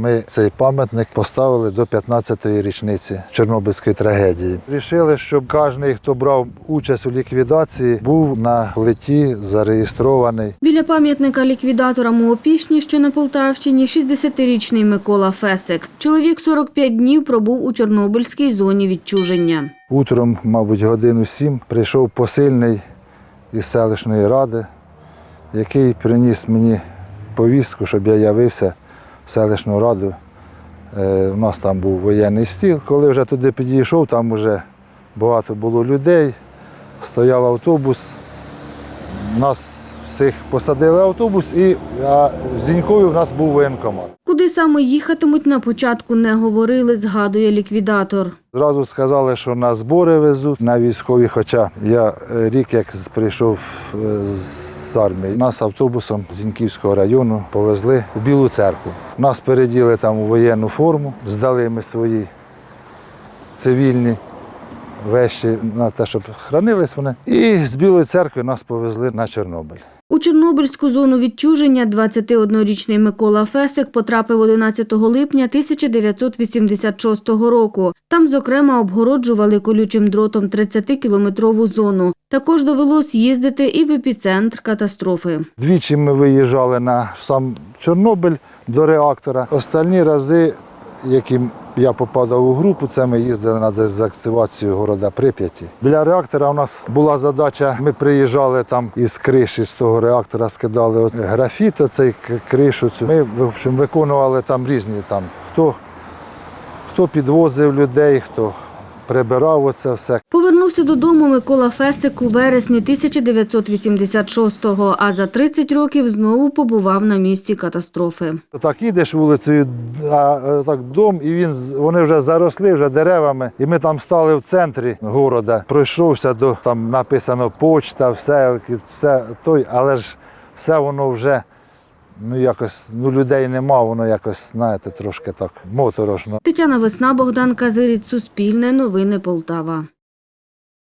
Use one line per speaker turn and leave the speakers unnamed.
Ми цей пам'ятник поставили до 15-ї річниці Чорнобильської трагедії. Рішили, щоб кожен, хто брав участь у ліквідації, був на литі зареєстрований.
Біля пам'ятника ліквідаторам у Опішні, що на Полтавщині, 60-річний Микола Фесик. Чоловік 45 днів пробув у Чорнобильській зоні відчуження.
Утром, мабуть, годину сім прийшов посильний із селищної ради, який приніс мені повістку, щоб я явився селищну раду. Е, У нас там був воєнний стіл. Коли вже туди підійшов, там вже багато було людей, стояв автобус. Нас всіх посадили в автобус, і в Зінькові в нас був воєнкомат.
Куди саме їхатимуть, на початку не говорили, згадує ліквідатор.
Зразу сказали, що на збори везуть на військові. Хоча я е, рік як прийшов е, з армії. Нас автобусом з Зіньківського району повезли у Білу церкву. Нас переділи там у воєнну форму, здали ми свої цивільні вещі на те, щоб хранились вони. І з Білої церкви нас повезли на Чорнобиль.
У Чорнобильську зону відчуження 21-річний Микола Фесик потрапив 11 липня 1986 року. Там, зокрема, обгороджували колючим дротом 30-кілометрову зону. Також довелось їздити і в епіцентр катастрофи.
Двічі ми виїжджали на сам Чорнобиль до реактора. Останні рази, які я попадав у групу, це ми їздили на дезактивацію города Прип'яті. Біля реактора у нас була задача, ми приїжджали там із криші з того реактора, скидали графіт, оцей кришу. Цю. Ми в общем, виконували там різні там, хто, хто підвозив людей, хто прибирав оце все.
Повернувся додому Микола Фесик у вересні 1986-го, а за 30 років знову побував на місці катастрофи.
Так їдеш вулицею, а е, так дом, і він вони вже заросли вже деревами. І ми там стали в центрі города. Пройшовся до там написано почта, все, все той, але ж все воно вже ну якось ну людей нема, воно якось, знаєте, трошки так моторошно.
Тетяна Весна, Богдан Казиріць, Суспільне, Новини Полтава.